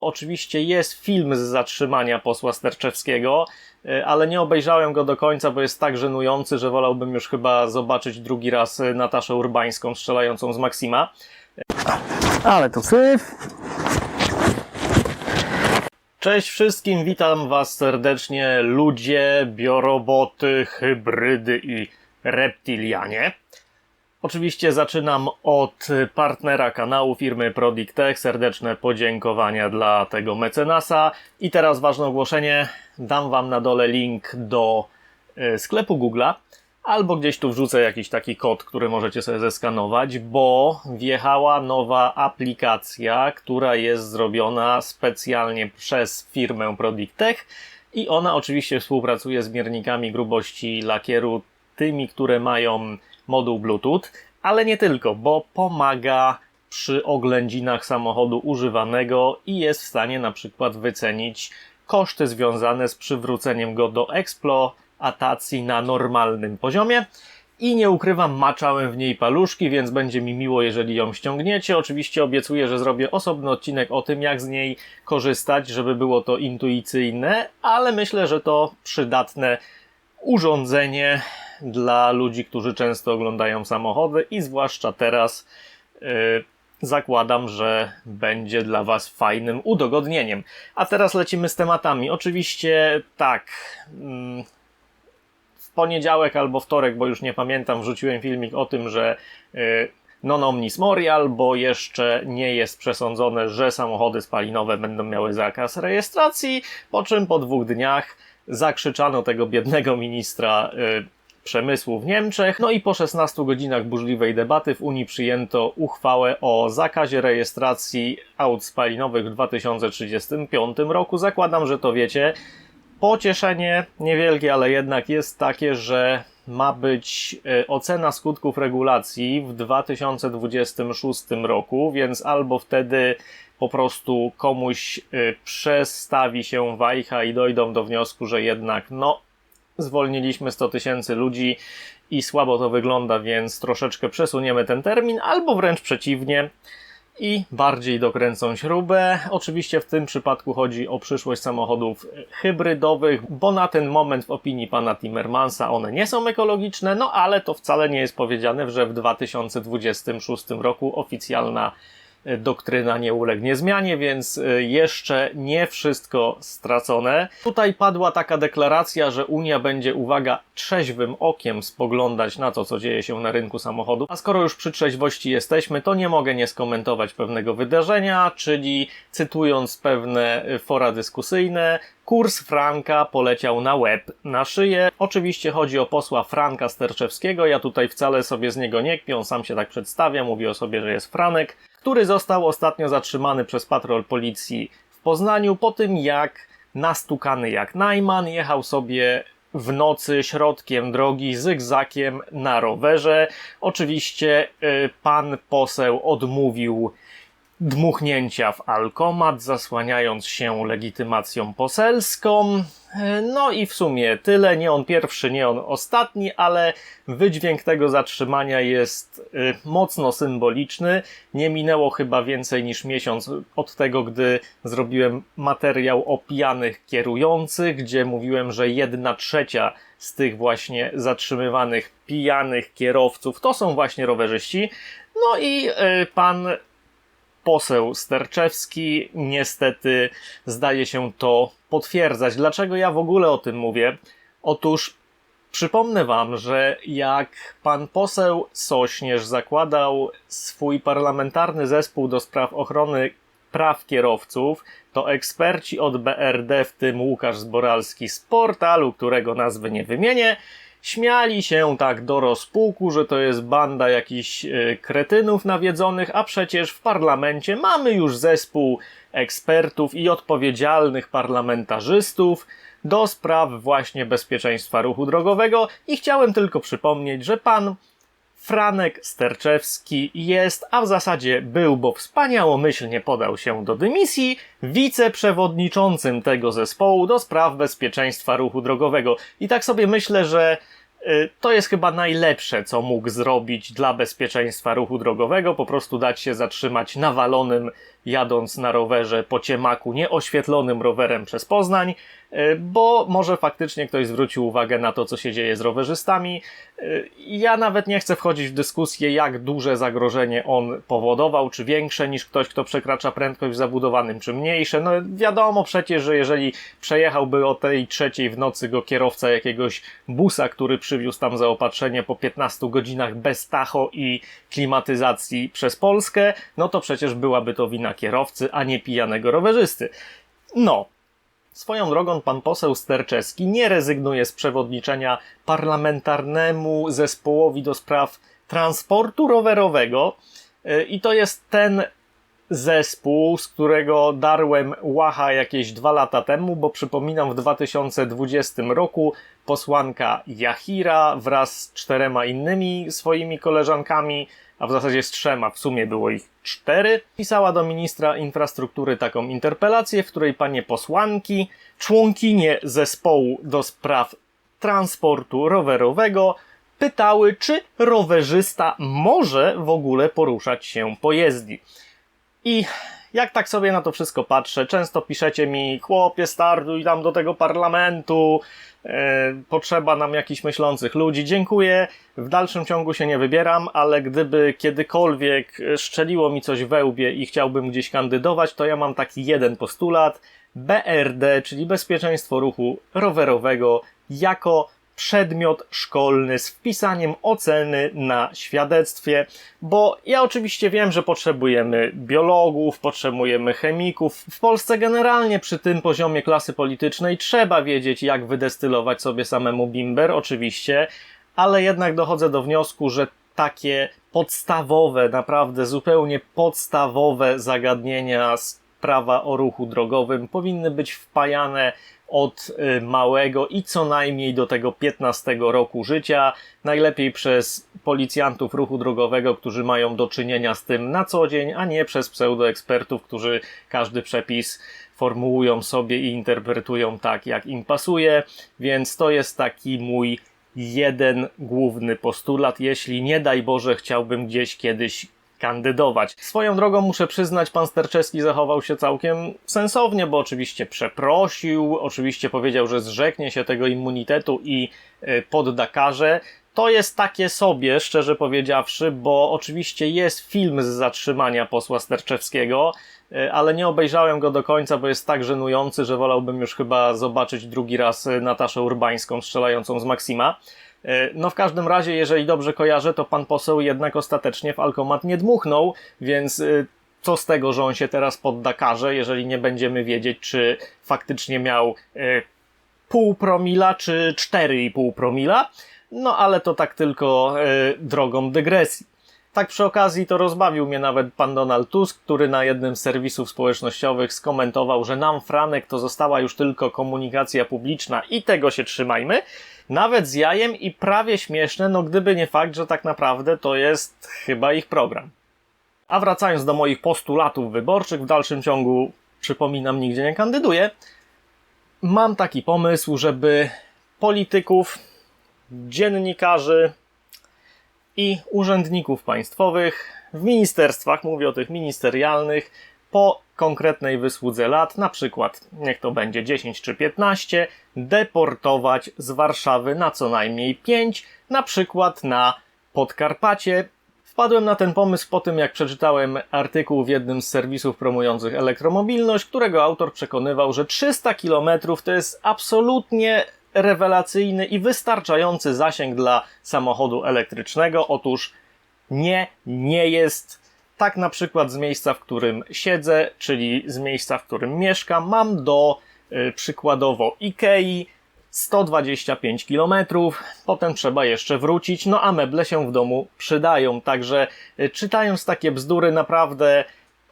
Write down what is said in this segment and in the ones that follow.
Oczywiście jest film z zatrzymania posła Sterczewskiego, y, ale nie obejrzałem go do końca, bo jest tak żenujący, że wolałbym już chyba zobaczyć drugi raz y, Nataszę Urbańską strzelającą z Maksima. Ale to syf. Cześć wszystkim, witam Was serdecznie, ludzie, bioroboty, hybrydy i reptilianie. Oczywiście zaczynam od partnera kanału firmy Tech. Serdeczne podziękowania dla tego mecenasa. I teraz ważne ogłoszenie. Dam Wam na dole link do y, sklepu Google'a albo gdzieś tu wrzucę jakiś taki kod, który możecie sobie zeskanować, bo wjechała nowa aplikacja, która jest zrobiona specjalnie przez firmę Tech i ona oczywiście współpracuje z miernikami grubości lakieru, tymi, które mają moduł Bluetooth, ale nie tylko, bo pomaga przy oględzinach samochodu używanego i jest w stanie na przykład wycenić koszty związane z przywróceniem go do eksploatacji na normalnym poziomie. I nie ukrywam, maczałem w niej paluszki, więc będzie mi miło, jeżeli ją ściągniecie. Oczywiście obiecuję, że zrobię osobny odcinek o tym, jak z niej korzystać, żeby było to intuicyjne, ale myślę, że to przydatne urządzenie dla ludzi, którzy często oglądają samochody i zwłaszcza teraz yy, zakładam, że będzie dla Was fajnym udogodnieniem. A teraz lecimy z tematami. Oczywiście tak. Yy, w poniedziałek albo wtorek, bo już nie pamiętam, wrzuciłem filmik o tym, że yy, non omnis morial, bo jeszcze nie jest przesądzone, że samochody spalinowe będą miały zakaz rejestracji, po czym po dwóch dniach zakrzyczano tego biednego ministra y, przemysłu w Niemczech. No i po 16 godzinach burzliwej debaty w Unii przyjęto uchwałę o zakazie rejestracji aut spalinowych w 2035 roku. Zakładam, że to wiecie. Pocieszenie niewielkie, ale jednak jest takie, że ma być y, ocena skutków regulacji w 2026 roku, więc albo wtedy po prostu komuś y, przestawi się wajcha i dojdą do wniosku, że jednak no zwolniliśmy 100 tysięcy ludzi i słabo to wygląda, więc troszeczkę przesuniemy ten termin, albo wręcz przeciwnie i bardziej dokręcą śrubę. Oczywiście w tym przypadku chodzi o przyszłość samochodów hybrydowych, bo na ten moment w opinii pana Timmermansa one nie są ekologiczne, no ale to wcale nie jest powiedziane, że w 2026 roku oficjalna doktryna nie ulegnie zmianie, więc y, jeszcze nie wszystko stracone. Tutaj padła taka deklaracja, że Unia będzie, uwaga, trzeźwym okiem spoglądać na to, co dzieje się na rynku samochodów. A skoro już przy trzeźwości jesteśmy, to nie mogę nie skomentować pewnego wydarzenia, czyli cytując pewne y, fora dyskusyjne, Kurs Franka poleciał na łeb, na szyję. Oczywiście chodzi o posła Franka Sterczewskiego. Ja tutaj wcale sobie z niego nie kpię, on sam się tak przedstawia, mówi o sobie, że jest Franek który został ostatnio zatrzymany przez patrol policji w Poznaniu po tym, jak nastukany jak Najman jechał sobie w nocy środkiem drogi zygzakiem na rowerze. Oczywiście y, pan poseł odmówił dmuchnięcia w alkomat, zasłaniając się legitymacją poselską. No i w sumie tyle. Nie on pierwszy, nie on ostatni, ale wydźwięk tego zatrzymania jest y, mocno symboliczny. Nie minęło chyba więcej niż miesiąc od tego, gdy zrobiłem materiał o pijanych kierujących, gdzie mówiłem, że jedna trzecia z tych właśnie zatrzymywanych pijanych kierowców to są właśnie rowerzyści. No i y, pan poseł Sterczewski niestety zdaje się to potwierdzać. Dlaczego ja w ogóle o tym mówię? Otóż przypomnę Wam, że jak pan poseł Sośnierz zakładał swój parlamentarny zespół do spraw ochrony praw kierowców, to eksperci od BRD, w tym Łukasz Zboralski z portalu, którego nazwy nie wymienię, śmiali się tak do rozpuku, że to jest banda jakichś e, kretynów nawiedzonych, a przecież w parlamencie mamy już zespół ekspertów i odpowiedzialnych parlamentarzystów do spraw właśnie bezpieczeństwa ruchu drogowego. I chciałem tylko przypomnieć, że pan Franek Sterczewski jest, a w zasadzie był, bo wspaniałomyślnie podał się do dymisji, wiceprzewodniczącym tego zespołu do spraw bezpieczeństwa ruchu drogowego. I tak sobie myślę, że y, to jest chyba najlepsze, co mógł zrobić dla bezpieczeństwa ruchu drogowego, po prostu dać się zatrzymać nawalonym jadąc na rowerze po ciemaku, nieoświetlonym rowerem przez Poznań, e, bo może faktycznie ktoś zwrócił uwagę na to, co się dzieje z rowerzystami. E, Ja nawet nie chcę wchodzić w dyskusję, jak duże zagrożenie on powodował, czy większe niż ktoś, kto przekracza prędkość w zabudowanym, czy mniejsze. No wiadomo przecież, że jeżeli przejechałby o tej trzeciej w nocy go kierowca jakiegoś busa, który przywiózł tam zaopatrzenie po 15 godzinach bez tacho i klimatyzacji przez Polskę, no to przecież byłaby to wina kierowcy, a nie pijanego rowerzysty. No, Swoją drogą pan poseł Sterczewski nie rezygnuje z przewodniczenia parlamentarnemu zespołowi do spraw transportu rowerowego Yy, i to jest ten zespół, z którego darłem łacha jakieś dwa lata temu, bo przypominam w 2020 roku posłanka Jahira wraz z czterema innymi swoimi koleżankami, a w zasadzie z trzema, w sumie było ich cztery, pisała do ministra infrastruktury taką interpelację, w której panie posłanki, członkinie zespołu do spraw transportu rowerowego, pytały, czy rowerzysta może w ogóle poruszać się po jezdni. I jak tak sobie na to wszystko patrzę, często piszecie mi, chłopie, startuj tam do tego parlamentu, e, potrzeba nam jakichś myślących ludzi. Dziękuję, w dalszym ciągu się nie wybieram, ale gdyby kiedykolwiek szczeliło mi coś we łbie i chciałbym gdzieś kandydować, to ja mam taki jeden postulat. BRD, czyli Bezpieczeństwo Ruchu Rowerowego, jako przedmiot szkolny z wpisaniem oceny na świadectwie, bo ja oczywiście wiem, że potrzebujemy biologów, potrzebujemy chemików. W Polsce generalnie przy tym poziomie klasy politycznej trzeba wiedzieć, jak wydestylować sobie samemu bimber, oczywiście, ale jednak dochodzę do wniosku, że takie podstawowe, naprawdę zupełnie podstawowe zagadnienia z prawa o ruchu drogowym powinny być wpajane od y, małego i co najmniej do tego 15 roku życia, najlepiej przez policjantów ruchu drogowego, którzy mają do czynienia z tym na co dzień, a nie przez pseudoekspertów, którzy każdy przepis formułują sobie i interpretują tak, jak im pasuje, więc to jest taki mój jeden główny postulat, jeśli nie daj Boże chciałbym gdzieś kiedyś kandydować. Swoją drogą muszę przyznać, pan Sterczewski zachował się całkiem sensownie, bo oczywiście przeprosił, oczywiście powiedział, że zrzeknie się tego immunitetu i y, podda karze. To jest takie sobie, szczerze powiedziawszy, bo oczywiście jest film z zatrzymania posła Sterczewskiego, y, ale nie obejrzałem go do końca, bo jest tak żenujący, że wolałbym już chyba zobaczyć drugi raz y, Nataszę Urbańską strzelającą z Maksima. E, No w każdym razie, jeżeli dobrze kojarzę, to pan poseł jednak ostatecznie w alkomat nie dmuchnął, więc y, co z tego, że on się teraz podda karze, jeżeli nie będziemy wiedzieć, czy faktycznie miał y, pół promila, czy 4,5 promila. No ale to tak tylko drogą dygresji. Tak przy okazji to rozbawił mnie nawet pan Donald Tusk, który na jednym z serwisów społecznościowych skomentował, że nam Franek to została już tylko komunikacja publiczna i tego się trzymajmy. Nawet z jajem i prawie śmieszne, no gdyby nie fakt, że tak naprawdę to jest chyba ich program. A wracając do moich postulatów wyborczych, w dalszym ciągu, przypominam, nigdzie nie kandyduję. Mam taki pomysł, żeby polityków, dziennikarzy i urzędników państwowych w ministerstwach, mówię o tych ministerialnych, po konkretnej wysłudze lat, na przykład niech to będzie 10 czy 15, deportować z Warszawy na co najmniej 5, na przykład na Podkarpacie. Wpadłem na ten pomysł po tym, jak przeczytałem artykuł w jednym z serwisów promujących elektromobilność, którego autor przekonywał, że 300 km to jest absolutnie rewelacyjny i wystarczający zasięg dla samochodu elektrycznego. Otóż nie, nie jest. Tak na przykład z miejsca, w którym siedzę, czyli z miejsca, w którym mieszkam, mam do y, przykładowo Ikei 125 km, potem trzeba jeszcze wrócić, no a meble się w domu przydają, także y, czytając takie bzdury naprawdę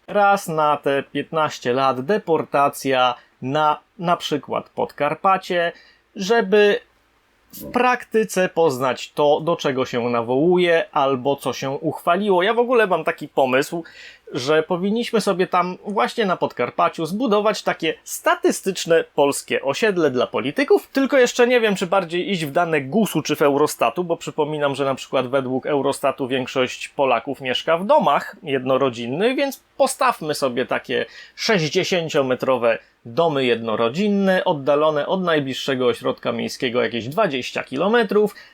raz na te 15 lat deportacja na na przykład Podkarpacie, żeby w praktyce poznać to, do czego się nawołuje, albo co się uchwaliło. Ja w ogóle mam taki pomysł, że powinniśmy sobie tam właśnie na Podkarpaciu zbudować takie statystyczne polskie osiedle dla polityków. Tylko jeszcze nie wiem, czy bardziej iść w dane GUS-u czy w Eurostatu, bo przypominam, że na przykład według Eurostatu większość Polaków mieszka w domach jednorodzinnych, więc postawmy sobie takie 60-metrowe domy jednorodzinne, oddalone od najbliższego ośrodka miejskiego jakieś 20 km,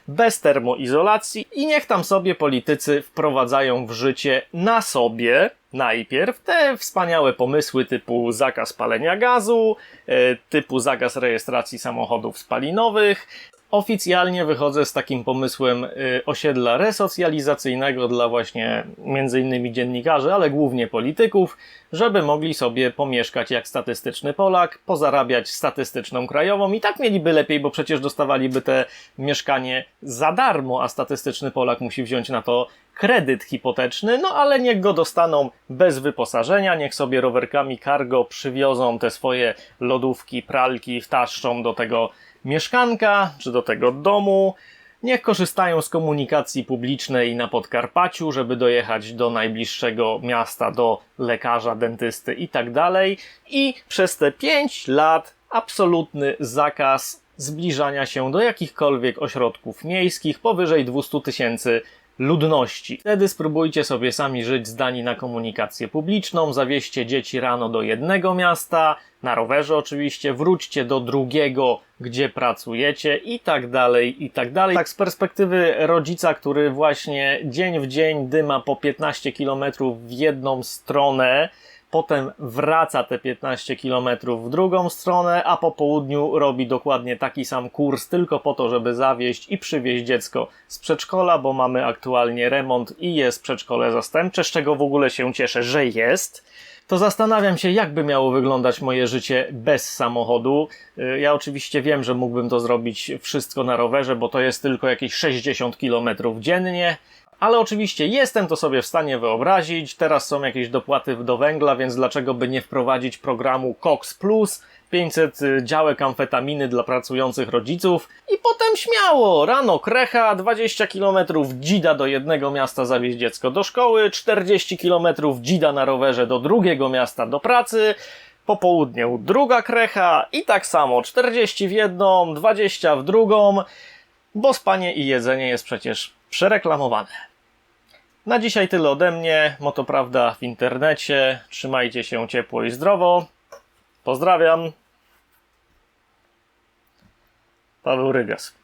bez termoizolacji i niech tam sobie politycy wprowadzają w życie na sobie najpierw te wspaniałe pomysły typu zakaz palenia gazu, e, typu zakaz rejestracji samochodów spalinowych. Oficjalnie wychodzę z takim pomysłem y, osiedla resocjalizacyjnego dla właśnie między innymi dziennikarzy, ale głównie polityków, żeby mogli sobie pomieszkać jak statystyczny Polak, pozarabiać statystyczną krajową. I tak mieliby lepiej, bo przecież dostawaliby te mieszkanie za darmo, a statystyczny Polak musi wziąć na to kredyt hipoteczny, no ale niech go dostaną bez wyposażenia, niech sobie rowerkami cargo przywiozą te swoje lodówki, pralki, wtaszczą do tego mieszkanka czy do tego domu. Niech korzystają z komunikacji publicznej na Podkarpaciu, żeby dojechać do najbliższego miasta, do lekarza, dentysty i tak. I przez te 5 lat absolutny zakaz zbliżania się do jakichkolwiek ośrodków miejskich powyżej 200 tysięcy ludności. Wtedy spróbujcie sobie sami żyć zdani na komunikację publiczną, zawieźcie dzieci rano do jednego miasta, na rowerze oczywiście, wróćcie do drugiego, gdzie pracujecie i tak dalej, i tak dalej. Tak z perspektywy rodzica, który właśnie dzień w dzień dyma po 15 km w jedną stronę, potem wraca te 15 km w drugą stronę, a po południu robi dokładnie taki sam kurs, tylko po to, żeby zawieźć i przywieźć dziecko z przedszkola, bo mamy aktualnie remont i jest przedszkole zastępcze, z czego w ogóle się cieszę, że jest. To zastanawiam się, jakby miało wyglądać moje życie bez samochodu. Y, Ja oczywiście wiem, że mógłbym to zrobić wszystko na rowerze, bo to jest tylko jakieś 60 km dziennie, ale oczywiście jestem to sobie w stanie wyobrazić. Teraz są jakieś dopłaty do węgla, więc dlaczego by nie wprowadzić programu COX Plus? 500 działek amfetaminy dla pracujących rodziców i potem śmiało, rano krecha, 20 km dzida do jednego miasta zawieźć dziecko do szkoły, 40 km dzida na rowerze do drugiego miasta do pracy, po południu druga krecha i tak samo 40 w jedną, 20 w drugą, bo spanie i jedzenie jest przecież przereklamowane. Na dzisiaj tyle ode mnie. Moto prawda w internecie. Trzymajcie się ciepło i zdrowo. Pozdrawiam. Paweł Rygas.